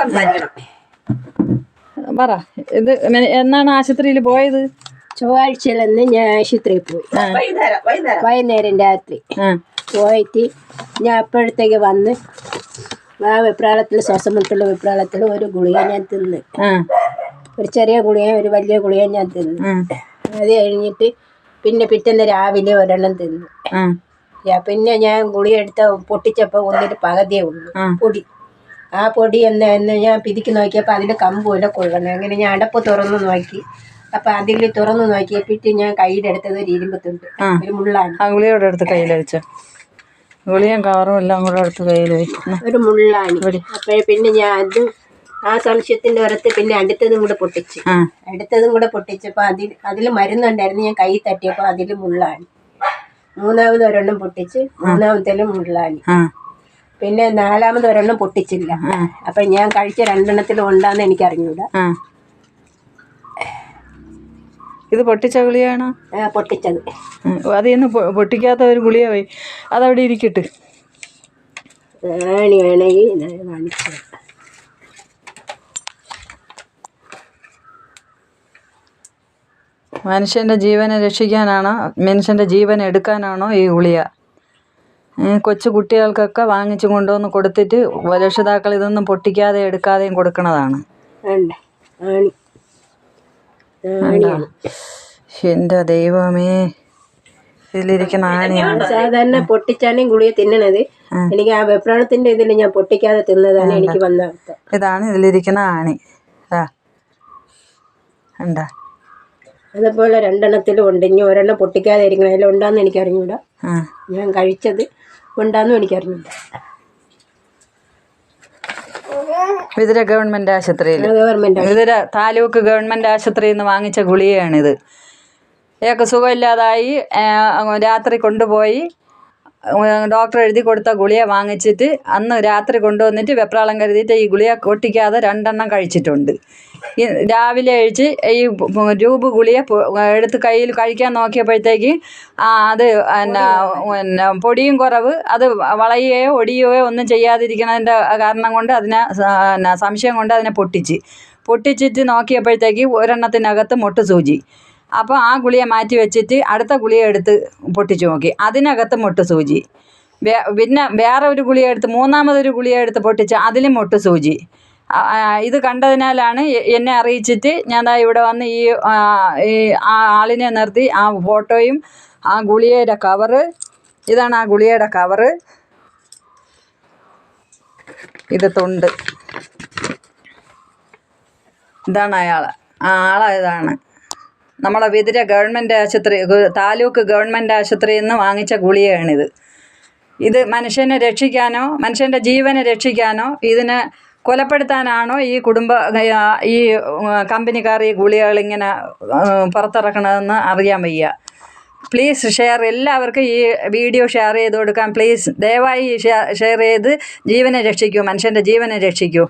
സംസാരിക്കണം. പറ ഇത് എന്നാണ് ആശുപത്രിയിൽ പോയത്? ചൊവ്വാഴ്ചയിലന്ന് ഞാൻ ആശുപത്രിയിൽ പോയി. വൈകുന്നേരം രാത്രി. പോയിട്ട് ഞാൻ അപ്പോഴത്തേക്ക് വന്ന് ആ വെപ്രാളത്തിൽ ശ്വാസമുട്ടുള്ള വെപ്രാളത്തിൽ ഒരു ഗുളിക ഞാൻ തിന്ന്. ഒരു ചെറിയ ഗുളിക ഒരു വലിയ ഗുളിക ഞാൻ തിന്ന്. അത് കഴിഞ്ഞിട്ട് പിന്നെ പിറ്റേന്ന് രാവിലെ ഒരെണ്ണം തിന്നു. പിന്നെ ഞാൻ ഗുളിക എടുത്ത പൊട്ടിച്ചപ്പോൾ ഒന്നിന് പകുതിയേ ഉള്ളൂ. പൊടി. ആ പൊടി എന്ന് എന്ന് ഞാൻ പിതിക്ക് നോക്കിയപ്പോൾ അതിൽ കമ്പുമല്ല കൊള്ളണം അങ്ങനെ ഞാൻ അടപ്പ് തുറന്ന് നോക്കി. അപ്പം അതിൽ തുറന്ന് നോക്കിയപ്പോഴത്തെ ഞാൻ കയ്യിലെടുത്തത് ഒരു ഇരുമ്പ് തുണ്ട്. ഒരു മുള്ളാണ്. ആ ഗുളിയോടെ എടുത്ത് കയ്യിലടിച്ച ഗുളിയും കവറും എല്ലാം കൂടെ എടുത്ത് കയ്യിൽ ഒരു മുള്ളാണ്. അപ്പോഴേ പിന്നെ ഞാൻ അത് ആ സംശയത്തിന്റെ പുറത്ത് പിന്നെ അടുത്തതും കൂടെ പൊട്ടിച്ച്. അടുത്തതും കൂടെ പൊട്ടിച്ചപ്പോൾ അതിൽ അതിൽ മരുന്നുണ്ടായിരുന്നു. ഞാൻ കൈ തട്ടിയപ്പോൾ അതിൽ മുള്ളാണ്. മൂന്നാമത് ഒരെണ്ണം പൊട്ടിച്ച് മൂന്നാമത്തേലും മുള്ളാണ്. പിന്നെ നാലാമത് ഒരെണ്ണം പൊട്ടിച്ചില്ല. അപ്പൊ ഞാൻ കഴിച്ച രണ്ടെണ്ണത്തിലും ഉണ്ടാന്ന് എനിക്ക് അറിഞ്ഞൂടാ ഇത് പൊട്ടിച്ച ഗുളിയാണോ പൊട്ടിച്ചത്. അത് ഇന്ന് പൊട്ടിക്കാത്ത ഒരു ഗുളിയ പോയി. അതവിടെ ഇരിക്കട്ട്. മനുഷ്യന്റെ വേണമെങ്കിൽ. മനുഷ്യന്റെ ജീവനെ രക്ഷിക്കാനാണോ മനുഷ്യന്റെ ജീവൻ എടുക്കാനാണോ ഈ ഗുളിയ കൊച്ചു കുട്ടികൾക്കൊക്കെ വാങ്ങിച്ചു കൊണ്ടുവന്ന് കൊടുത്തിട്ട് രക്ഷിതാക്കൾ ഇതൊന്നും പൊട്ടിക്കാതെ എടുക്കാതെയും കൊടുക്കണതാണ്. എന്റെ എന്റെ ദൈവമേ. ഇതിലിരിക്കുന്ന ആണിയാണ്. സാധാരണ പൊട്ടിച്ചാണ് ഈ ഗുളിക തിന്നണത്. എനിക്ക് ആ വെപ്രാണത്തിന്റെ ഇതിൽ ഞാൻ പൊട്ടിക്കാതെ തിന്നതാണ് എനിക്ക് വന്ന ഇതാണ് ഇതിലിരിക്കുന്ന ആണി. ആ. ഉണ്ടാ അതുപോലെ രണ്ടെണ്ണത്തിലും ഉണ്ട്. ഇനി ഒരെണ്ണം പൊട്ടിക്കാതെ ഇരിക്കണം അതിലുണ്ടാന്ന് എനിക്ക് അറിഞ്ഞൂടാ ഞാൻ കഴിച്ചത് ഉണ്ടാന്നും എനിക്ക് അറിഞ്ഞൂടാ വിതുര ഗവൺമെന്റ് ആശുപത്രിയിൽ ഗവൺമെന്റ് വിതുര താലൂക്ക് ഗവൺമെന്റ് ആശുപത്രിയിൽ നിന്ന് വാങ്ങിച്ച ഗുളികയാണിത്. ഇയാൾക്ക് സുഖമില്ലാതായി രാത്രി കൊണ്ടുപോയി ഡോക്ടർ എഴുതി കൊടുത്ത ഗുളിക വാങ്ങിച്ചിട്ട് അന്ന് രാത്രി കൊണ്ടുവന്നിട്ട് വെപ്രാളം കരുതിയിട്ട് ഈ ഗുളിക കൊട്ടിക്കാതെ രണ്ടെണ്ണം കഴിച്ചിട്ടുണ്ട്. ഈ രാവിലെ കഴിച്ച് ഈ രൂപ ഗുളിക എടുത്ത് കയ്യിൽ കഴിക്കാൻ നോക്കിയപ്പോഴത്തേക്ക് അത് എന്നാ പിന്നെ പൊടിയും കുറവ്. അത് വളയുകയോ ഒടിയുകയോ ഒന്നും ചെയ്യാതിരിക്കുന്നതിന്റെ കാരണം കൊണ്ട് അതിനെ സംശയം കൊണ്ട് അതിനെ പൊട്ടിച്ച്. പൊട്ടിച്ചിട്ട് നോക്കിയപ്പോഴത്തേക്ക് ഒരെണ്ണത്തിനകത്ത് മുട്ട് സൂചി അപ്പോൾ ആ ഗുളിയെ മാറ്റി വെച്ചിട്ട് അടുത്ത ഗുളിയ എടുത്ത് പൊട്ടിച്ചു നോക്കി. അതിനകത്ത് മുട്ട് സൂചി. പിന്നെ വേറെ ഒരു ഗുളിയ എടുത്ത് മൂന്നാമതൊരു ഗുളിയ എടുത്ത് പൊട്ടിച്ച് അതിലും മുട്ട് സൂചി. ഇത് കണ്ടതിനാലാണ് എന്നെ അറിയിച്ചിട്ട് ഞാൻ ഇവിടെ വന്ന് ഈ ഈ ആ ആളിനെ നിർത്തി ആ ഫോട്ടോയും ആ ഗുളികയുടെ കവറ്. ഇതാണ് ആ ഗുളികയുടെ കവറ്. ഇത് തൊണ്ട്. ഇതാണ് അയാൾ ആ ആളായതാണ് നമ്മളെ വിതിര ഗവൺമെന്റ് ആശുപത്രി താലൂക്ക് ഗവൺമെന്റ് ആശുപത്രിയിൽ നിന്ന് വാങ്ങിച്ച ഗുളികയാണിത്. ഇത് മനുഷ്യനെ രക്ഷിക്കാനോ മനുഷ്യന്റെ ജീവനെ രക്ഷിക്കാനോ ഇതിനെ കൊലപ്പെടുത്താനാണോ ഈ കുടുംബ ഈ കമ്പനിക്കാർ ഈ ഗുളികകൾ ഇങ്ങനെ പുറത്തിറക്കണതെന്ന് അറിയാൻ വയ്യ. പ്ലീസ് ഷെയർ എല്ലാവർക്കും ഈ വീഡിയോ ഷെയർ ചെയ്ത് കൊടുക്കാം പ്ലീസ് ദയവായി ഷെയർ ചെയ്ത് ജീവനെ രക്ഷിക്കൂ മനുഷ്യന്റെ ജീവനെ രക്ഷിക്കൂ.